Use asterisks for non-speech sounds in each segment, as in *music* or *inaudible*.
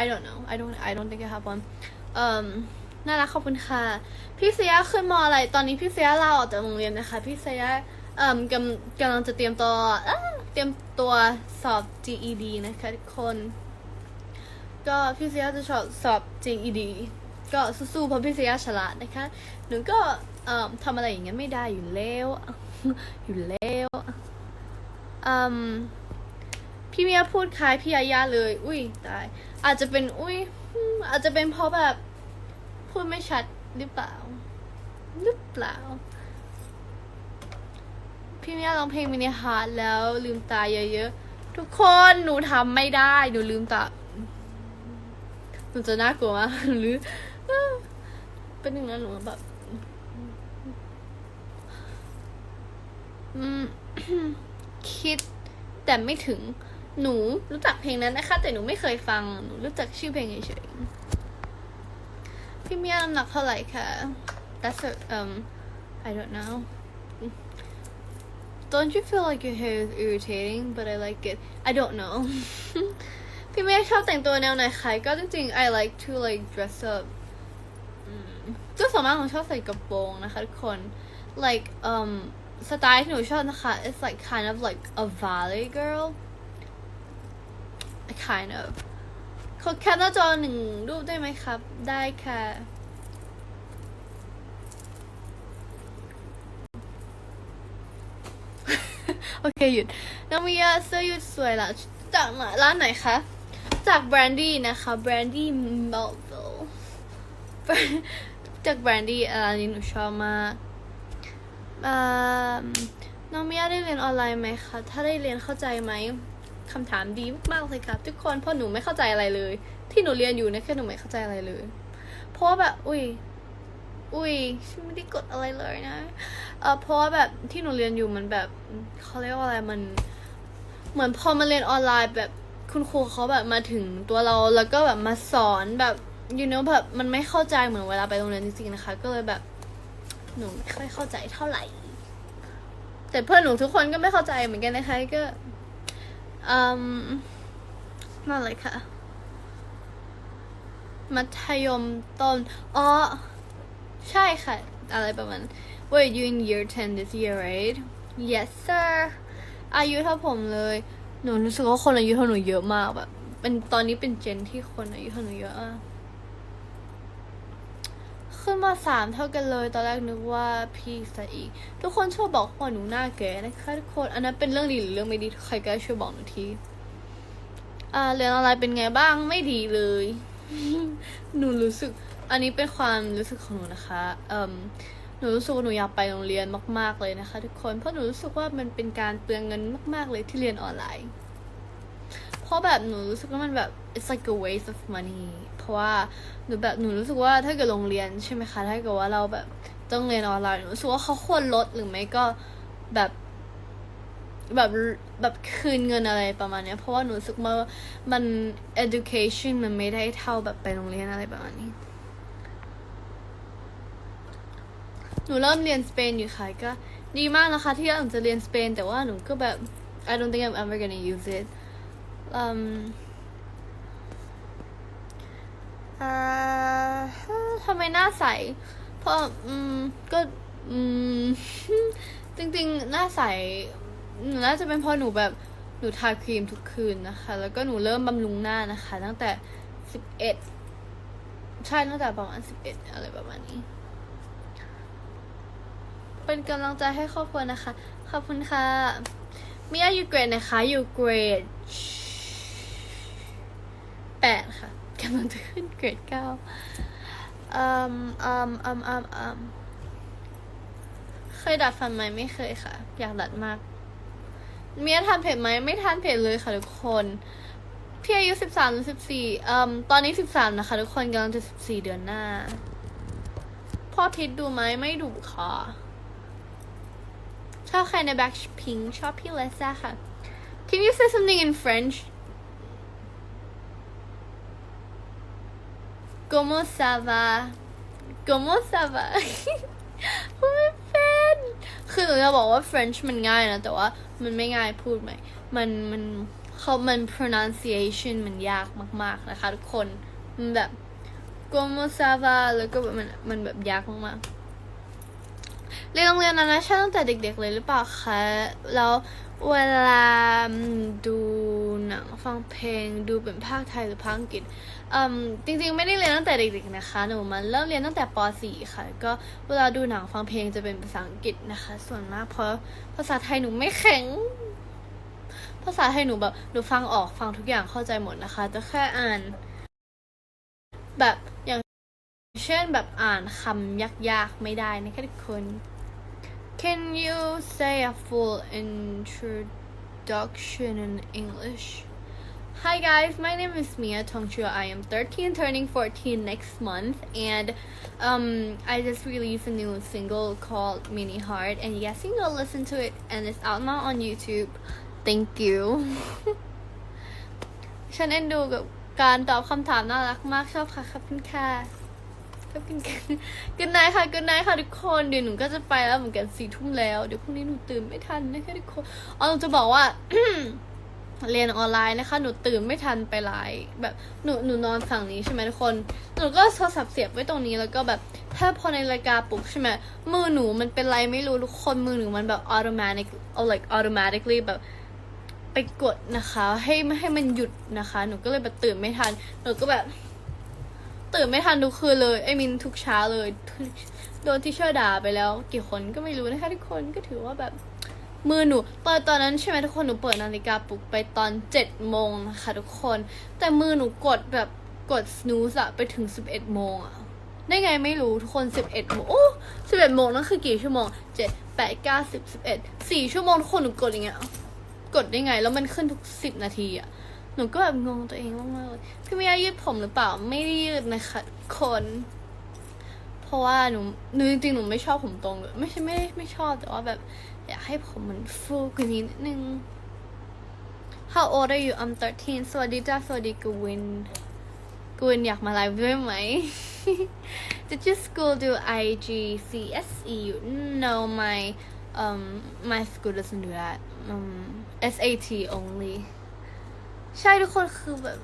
I don't know I don't I don't think I have one เอ่มน่ารักขอบคุณค่ะ พี่เสียขึ้นมออะไร ตอนนี้พี่เสียลาออกจากโรงเรียนนะคะ พี่เสียเอ่มกำกำลังจะเตรียมตัวเตรียมตัวสอบ GED นะคะทุกคน ก็พี่เสียจะสอบสอบ GED ก็สู้ๆเพราะพี่เสียฉลาดนะคะ หนูก็เอ่อทำอะไรอย่างเงี้ยไม่ได้อยู่แล้ว อยู่แล้วอืม พี่เมียพูดคล้ายพี่ยาย่าเลย อุ้ยตาย อาจจะเป็นอุ้ยอาจจะเป็นเพราะแบบพูดไม่ชัดหรือเปล่า หรือเปล่า พี่เมียร้องเพลงมินิฮาร์ดแล้วลืมตาเยอะๆ ทุกคนหนูทำไม่ได้ หนูลืมตา หนูจะน่ากลัวมากหรือ เป็นอย่างนั้นหนูแบบ อืมคิดแต่ไม่ถึง หนูรู้จักเพลงนั้นนะคะ แต่หนูไม่เคยฟัง หนูรู้จักชื่อเพลงเฉยๆพี่เมียน้ำหนักเท่าไหร่คะ That's a, um I don't know Don't you feel like your hair is irritating but I like it I don't know พี่เมียชอบแต่งตัวแนวไหนคะก็จริงๆ I like to like dress up ก็สมากหนูชอบใส่กระโปรงนะคะทุกคน like um สไตล์ที่หนูชอบนะคะ it's like kind of like a valley girl kind of ขอแคปหน้าจอหนึ่งรูปได้ไหมครับ ได้ค่ะ โอเค หยุดน้องมียาเสื้อยืดสวยละจากไหนร้านไหนคะ จากแบรนดี้นะคะ แบรนดี้เมลวิลจากแบรนดี้อันนี้หนูชอบมากน้องมียาได้เรียนออนไลน์ไหมคะ ถ้าได้เรียนเข้าใจไหม คำถามดีมากเลยครับทุกคนเพราะหนูไม่เข้าใจอะไรเลย ที่หนูเรียนอยู่เนี่ยแค่หนูไม่เข้าใจอะไรเลย เพราะว่าแบบอุ้ยอุ้ยฉันไม่ได้กดอะไรเลยนะเออเพราะว่าแบบที่หนูเรียนอยู่มันแบบเขาเรียกว่าอะไรมัน เหมือนพอมาเรียนออนไลน์แบบคุณครูเขาแบบมาถึงตัวเราแล้วก็แบบมาสอนแบบ you know แบบมันไม่เข้าใจเหมือนเวลาไปโรงเรียนจริงๆนะคะ ก็เลยแบบหนูไม่ค่อยเข้าใจเท่าไหร่ แต่เพื่อนหนูทุกคนก็ไม่เข้าใจเหมือนกันนะคะก็ อืมนั่นเลยค่ะ มัธยมต้น อ๋อ ใช่ค่ะ อะไรประมาณ Wait you in year 10 this year right Yes sir อายุเท่าผมเลย หนูรู้สึกว่าคนอายุเท่าหนูเยอะมากแบบ เป็นตอนนี้เป็นเจนที่คนอายุเท่าหนูเยอะมาก ขึ้นมาสามเท่ากันเลย ตอนแรกนึกว่าพี่ซะอีก ทุกคนชอบบอกว่าหนูหน้าแก่นะคะทุกคน อันนั้นเป็นเรื่องดีหรือเรื่องไม่ดี ใครก็ช่วยบอกหนูที อ่าเรียนออนไลน์เป็นไงบ้าง ไม่ดีเลย หนูรู้สึก อันนี้เป็นความรู้สึกของหนูนะคะ เอ่มหนูรู้สึกว่าหนูอยากไปโรงเรียนมาก ๆเลยนะคะ ทุกคน เพราะหนูรู้สึกว่ามันเป็นการเปลืองเงินมาก ๆเลยที่เรียนออนไลน์ เพราะแบบหนูรู้สึกว่ามันแบบ it's like a waste of money เพราะว่าหนูแบบหนูรู้สึกว่าถ้าเกิดโรงเรียนใช่ไหมคะ ถ้าเกิดว่าเราแบบต้องเรียนออนไลน์หนูรู้สึกว่าเขาควรลดหรือไม่ก็แบบแบบแบบคืนเงินอะไรประมาณเนี้ย เพราะว่าหนูรู้สึกว่ามัน education มันไม่ได้เท่าแบบไปโรงเรียนอะไรประมาณนี้ หนูเริ่มเรียนสเปนอยู่ค่ะก็ดีมากนะคะที่เราจะเรียนสเปนแต่ว่าหนูก็แบบ I don't think I'm ever gonna use it ทำไมหน้าใส เพราะอืมก็อืมจริงๆ หน้าใสหนูน่าจะเป็นเพราะหนูแบบหนูทาครีมทุกคืนนะคะ แล้วก็หนูเริ่มบำรุงหน้านะคะ ตั้งแต่สิบเอ็ดใช่ตั้งแต่ประมาณสิบเอ็ดอะไรประมาณนี้ เป็นกำลังใจให้ครอบครัวนะคะ ขอบคุณค่ะมิยาอยู่เกรดนะคะอยู่เกรด ปดค่ะกำลังจะขึ้นเกรดเก้าอืมอืมอืมอืมอืมเคยดัดฟันไหมไม่เคยค่ะ อยากดัดมาก เมียทานเผ็ดไหมไม่ทานเผ็ดเลยค่ะทุกคนพี่อายุสิบสามหรือสิบสี่เอ่มตอนนี้สิบสามนะคะ ทุกคนกำลังจะสิบสี่เดือนหน้า พ่อทิศดูไหมไม่ดูค่ะชอบใครใน Blackpink ชอบพี่เลซ่าค่ะ Can you say something in French como sava como sava พูดไม่เป็นคือหนูจะบอกว่า French มันง่ายนะ แต่ว่ามันไม่ง่ายพูดไหม มันมันเขามัน pronunciation มันยากมาก ๆ นะคะทุกคน มันแบบ como sava แล้วก็แบบมันมันแบบยากมากๆ เรียนโรงเรียนนานาชาติตั้งแต่เด็ก ๆ เลยหรือเปล่าคะ แล้วเวลาดูหนังฟังเพลงดูเป็นภาคไทยหรือภาคอังกฤษอืมจริงๆไม่ได้เรียนตั้งแต่เด็กๆนะคะหนูมันเริ่มเรียนตั้งแต่ป .4 ค่ะ ก็เวลาดูหนังฟังเพลงจะเป็นภาษาอังกฤษนะคะ ส่วนมากเพราะภาษาไทยหนูไม่แข็ง ภาษาไทยหนูแบบหนูฟังออกฟังทุกอย่างเข้าใจหมดนะคะแต่แค่อ่าน แบบอย่างเช่นแบบอ่านคำยากๆไม่ได้นะคะทุกคน Can you say a full introduction in English? Hi guys, my name is Mia Tongchua. I am 13, turning 14 next month, and um, I just released a new single called Mini Heart, and yes, you can go listen to it, and it's out now on YouTube. Thank you. *laughs* ฉันเอ็นดูกับการตอบคำถามน่ารักมากชอบค่ะขอบคุณค่ะข อบคุณค่ะกุนไนค่ะกุนไนค่ะทุกคนเดี๋ยวหนูก็จะไปแล้วเหมือนกันสี่ทุ่มแล้ว เดี๋ยวพรุ่งนี้หนูตื่นไม่ทันนะคะทุกคนอ๋อหนูจะบอกว่าเรียนออนไลน์นะคะ หนูตื่นไม่ทันไปหลายแบบหนูหนูนอนฝั่งนี้ใช่ไหมทุกคน หนูก็โทรศัพท์เสียบไว้ตรงนี้แล้วก็แบบถ้าพอในรายการปลุกใช่ไหมมือหนูมันเป็นไรไม่รู้ทุกคนมือหนูมันแบบ automatic or like automatically แบบไปกดนะคะ ให้ให้มันหยุดนะคะ หนูก็เลยแบบตื่นไม่ทันหนูก็แบบ ตื่นไม่ทันทุกคืนเลยไอ้มินทุกเช้าเลยโดนที่เชอร์ด่าไปแล้ว กี่คนก็ไม่รู้นะคะทุกคนก็ถือว่าแบบมือหนูตอนตอนนั้นใช่ไหมทุกคนหนูเปิดนาฬิกาปลุกไปตอนเจ็ดโมงนะคะทุกคน แต่มือหนูกดแบบกด snooze อะไปถึงสิบเอ็ดโมงอะได้ไงไม่รู้ทุกคนสิบเอ็ดโมงโอ้สิบเอ็ดโมงนั่นคือกี่ชั่วโมงเจ็ดแปดเก้าสิบสิบเอ็ดสี่ชั่วโมงทุกคนหนูกดอย่างเงี้ยกดได้ไง แล้วมันขึ้นทุกสิบนาทีอะ หนูก็แบบงงตัวเองมากๆเลย พี่เมียยืดผมหรือเปล่า ไม่ได้ยืดนะคะ คน เพราะว่าหนูหนูจริงๆหนูไม่ชอบผมตรงเลยไม่ใช่ไม่ไม่ชอบแต่ว่าแบบ อยากให้ผมมันฟูกว่านี้นิดนึง How old are you I'm 13สวัสดีจ้าสวัสดีกวินกวินอยากมาไลฟ์ด้วยไหม Did your school do IGCSE No my um my school doesn't do that um SAT only ใช่ทุกคนคือแบบ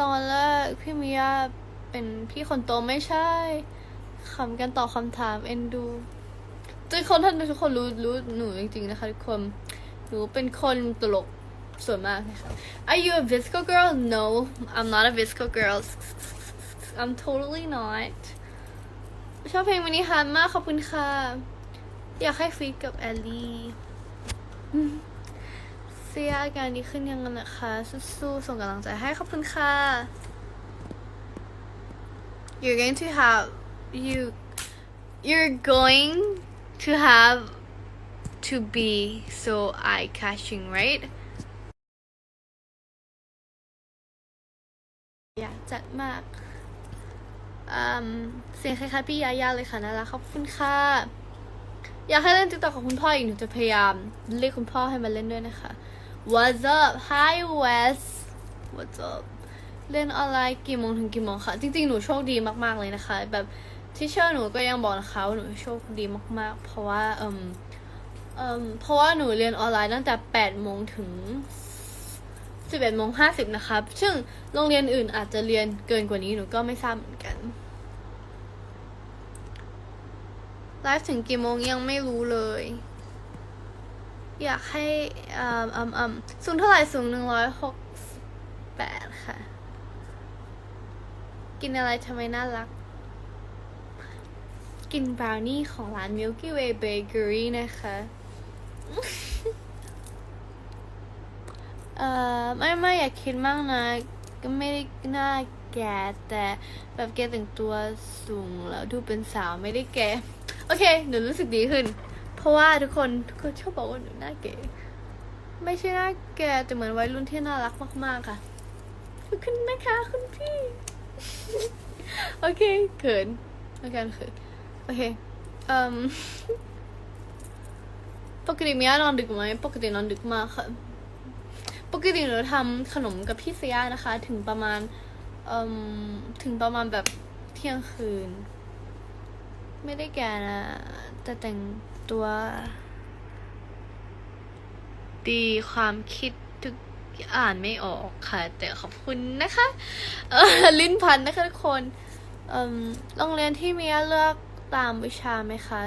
ตอนแรกพี่มิยาเป็นพี่คนโตไม่ใช่ขำกันตอบคำถามเอ็นดูทุกคนท่านทุกคนรู้รู้หนูจริงๆนะคะทุกคนหนูเป็นคนตลกส่วนมากนะคะ Are you a visco girl No I'm not a visco girl I'm totally not ชอบเพลงมินิฮาร์มากขอบคุณค่ะ อยากให้ฟีดกับแอลลี่ เสียอาการดีขึ้นยังไงนะคะ สู้ๆส่งกำลังใจให้ขอบคุณค่ะ You're going to have you you're going to have to be so eye catching right อยากจัดมากเสียงคล้ายๆพี่ยายาเลยค่ะน่ารักขอบคุณค่ะ อยากให้เล่นติ๊กต็อกของคุณพ่ออีกหนูจะพยายามเรียกคุณพ่อให้มาเล่นด้วยนะคะ What's up Hi Wes What's up เล่นออนไลน์กี่โมงถึงกี่โมงคะจริงๆ หนูโชคดีมากๆเลยนะคะ แบบที่เชื่อหนูก็ยังบอกนะคะว่าหนูโชคดีมากๆ เพราะว่าเ um เ um เพราะว่าหนูเรียนออนไลน์ตั้งแต่8โมงถึง11โมง50นะคะซึ่งโรงเรียนอื่นอาจจะเรียนเกินกว่านี้หนูก็ไม่ทราบเหมือนกันไลฟ์ถึงกี่โมงยังไม่รู้เลย อยากให้อ่าอืมอืมสูงเท่าไหร่สูงหนึ่งร้อยหกแปดค่ะ กินอะไรทำไมน่ารัก กินบราวนี่ของร้าน Milky Way Bakery นะคะเอ่อไม่ไม่อยากคิดมากนะ ก็ไม่ได้น้าแก่แต่แบบแกแต่งตัวสูงแล้วดูเป็นสาวไม่ได้แก่ โอเค หนูรู้สึกดีขึ้น เพราะว่าทุกคนทุกคนชอบบอกว่าหนูหน้าเก๋ ไม่ใช่หน้าแก่แต่เหมือนวัยรุ่นที่น่ารักมากๆค่ะขอบคุณนะคะคุณพี่ โอเคเขินโอาการเขินโอเคเอ่มปกติมีย่านอนดึกไหมปกตินอนดึกมากค่ะ ปกติหนูทำขนมกับพี่เซียนะคะ ถึงประมาณเอ่มถึงประมาณแบบเที่ยงคืน ไม่ได้แก่นะ แต่แต่ง ตัว ดีความคิดทุกอ่านไม่ออกค่ะ แต่ขอบคุณนะคะเออลิ้นพันนะคะทุกคนเอ่มโรงเรียนที่เมียเลือกตามวิชาไหมคะ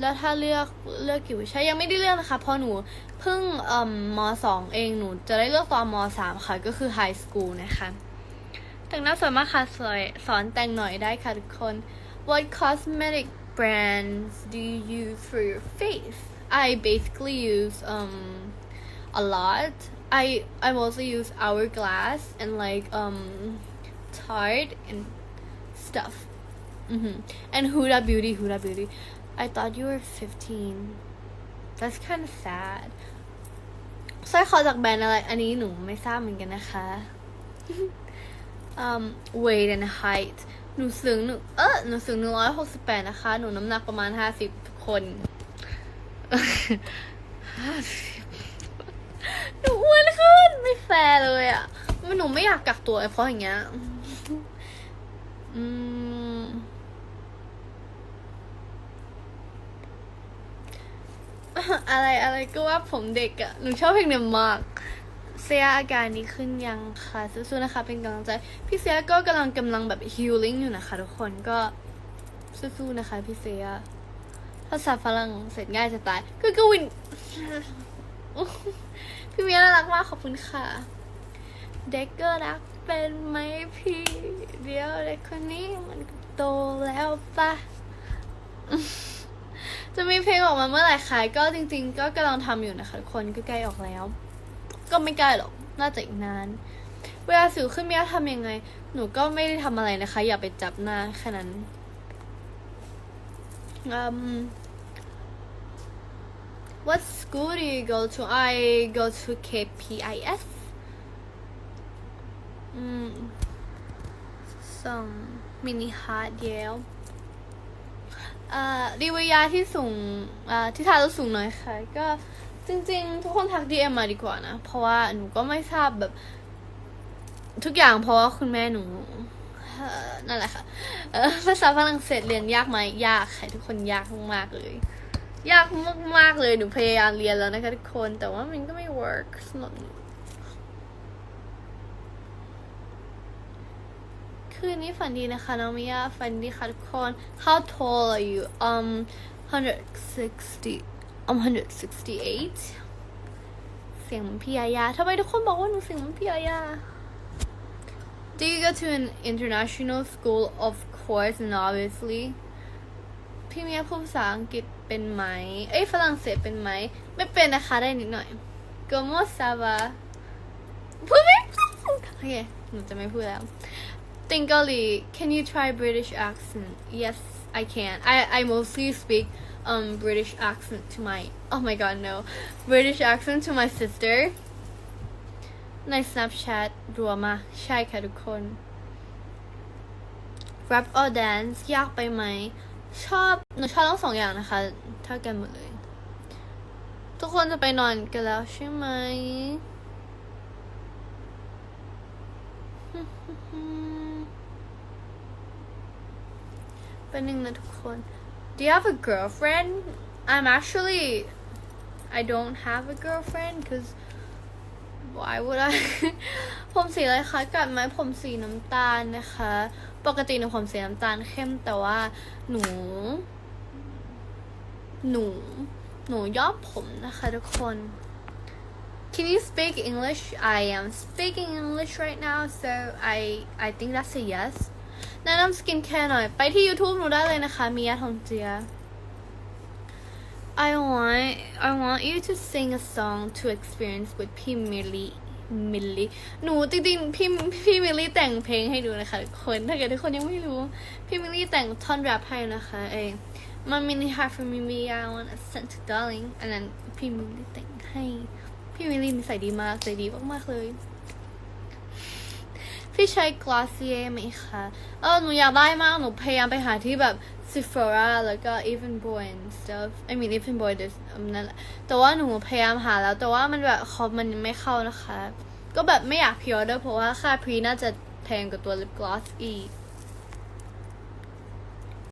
แล้วถ้าเลือกเลือกกี่วิชายังไม่ได้เลือกนะคะเพราะหนูเพิ่งเอ่มมสองเองหนูจะได้เลือกตอนมสามค่ะ ก็คือไฮสคูลนะคะ แต่งหน้าสวยมากค่ะสวยสอนแต่งหน่อยได้ค่ะทุกคน What cosmetic brands do you use for your face I basically use um a lot I I mostly use Hourglass and like um Tarte and stuff hmm and Huda Beauty Huda Beauty I thought you were 15 that's kind of sad สร้อยคอจากแบรนด์อะไร อันนี้หนูไม่ทราบเหมือนกันนะคะ *laughs* um weight and height หนูสูงหนูเออหนูสูงหนึ่งร้อยหกสิบแปดนะคะ หนูน้ำหนักประมาณห้าสิบคนห้าสิบหนูอ้วนขึ้นไม่แฟร์เลยอะ่ะมันหนูไม่อยากกักตัวเพราะอย่างเงี้ย อืม อะไรอะไรก็ว่าผมเด็กอะ่ะหนูชอบเพลงเนี่ยมาก ซียอาการดีขึ้นยังค่ะสู้ๆนะคะ เป็นกำลังใจ พี่เซียก็กำลังกำลังแบบ healing อยู่นะคะทุกคนก็สู้ๆนะคะพี่เซียภาษาฝรั่งเสร็จง่ายจะตายก็กวิน พี่เมียน่ารักมากขอบคุณค่ะ เด็กก็รักเป็นไหมพี่เดี๋ยวเด็กคนนี้มันโตแล้วปะจะมีเพลงออกมาเมื่อไหร่คะก็จริง ๆ ก็กำลังทำอยู่นะคะทุกคนก็ใกล้ออกแล้ว ก็ไม่ใกล้หรอก น่าจะอีกนาน เวลาสิวขึ้นเมียทำยังไง หนูก็ไม่ได้ทำอะไรนะคะ อย่าไปจับหน้าแค่นั้น um what school do you go to I go to KPIS อืมส่งมินิฮาร์ดเยลอ่ารีวิวยาที่สูงอ่าที่ทาแล้วสูงหน่อยค่ะ ก็ จริง ๆ ทุกคนทัก DM มาดีกว่านะ เพราะว่าหนูก็ไม่ทราบแบบ ทุกอย่างเพราะว่าคุณแม่หนูนั่นแหละค่ะภาษาฝรั่งเศสเรียนยากไหมยากค่ะทุกคนยากมากๆเลย ยากมากๆเลยหนูพยายามเรียนแล้วนะคะทุกคนแต่ว่ามันก็ไม่ work สำหรับหนูคืนนี้ฝันดีนะคะน้องมิยาฝันดีค่ะทุกคน How tall are you um 160 168 เสียงเหมือนพี่ยายาทำไมทุกคนบอกว่าหนูเสียงเหมือนพี่ยายา Do you go to an international school of course and obviously พี่เมียพูดภาษาอังกฤษเป็นไหม เอ้ยฝรั่งเศสเป็นไหม ไม่เป็นนะคะได้นิดหน่อย Como ça va พูดไม่เป็นโอเคหนูจะไม่พูดแล้วติงเกาหลี Can you try British accent Yes I can I I mostly speak um British accent to my oh my god no British accent to my sister ใน Snapchat รัวมากใช่ค่ะทุกคน rap or dance ยากไปไหม ชอบหนูชอบทั้งสองอย่างนะคะ เท่ากันหมดเลย ทุกคนจะไปนอนกันแล้วใช่ไหมเป็นหนึ่งนะทุกคน Do you have a girlfriend I'm actually I don't have a girlfriend because why would I *laughs* ผมสีอะไรคะกัดไหมผมสีน้ำตาลนะคะ ปกติหนูผมสีน้ำตาลเข้มแต่ว่าหนู หนู หนูย้อมผมนะคะทุกคน Can you speak English? I am speaking English right now, so I I think that's a yes. แนะนำสกินแคร์หน่อย ไปที่ YouTube หนูได้เลยนะคะมียาทองเจีย I want I want you to sing a song to experience with พี่มิลลี่มิลลี่หนูจริงๆพี่พี่มิลลี่แต่งเพลงให้ดูนะคะทุกคนถ้าเกิดทุกคนยังไม่รู้ พี่มิลลี่แต่งท่อนแรปให้นะคะเอ้มันมินิฮาร์ฟมิมี I want a sent to darling อันนั้นพี่มิลลี่แต่งให้ พี่มิลลี่นิสัยดีมากใจดีมากๆเลย พี่ใช้ Glossier ไหมคะ เออ หนูอยากได้มาก หนูพยายามไปหาที่แบบ Sephora แล้วก็ Even Boy and stuff I mean Even Boy this นั่นแหละแต่ว่าหนูพยายามหาแล้ว แต่ว่ามันแบบคอมมันไม่เข้านะคะ ก็แบบไม่อยากพิออเดอร์เพราะว่าค่าพรีน่าจะแพงกว่าตัวลิปกลอสอีก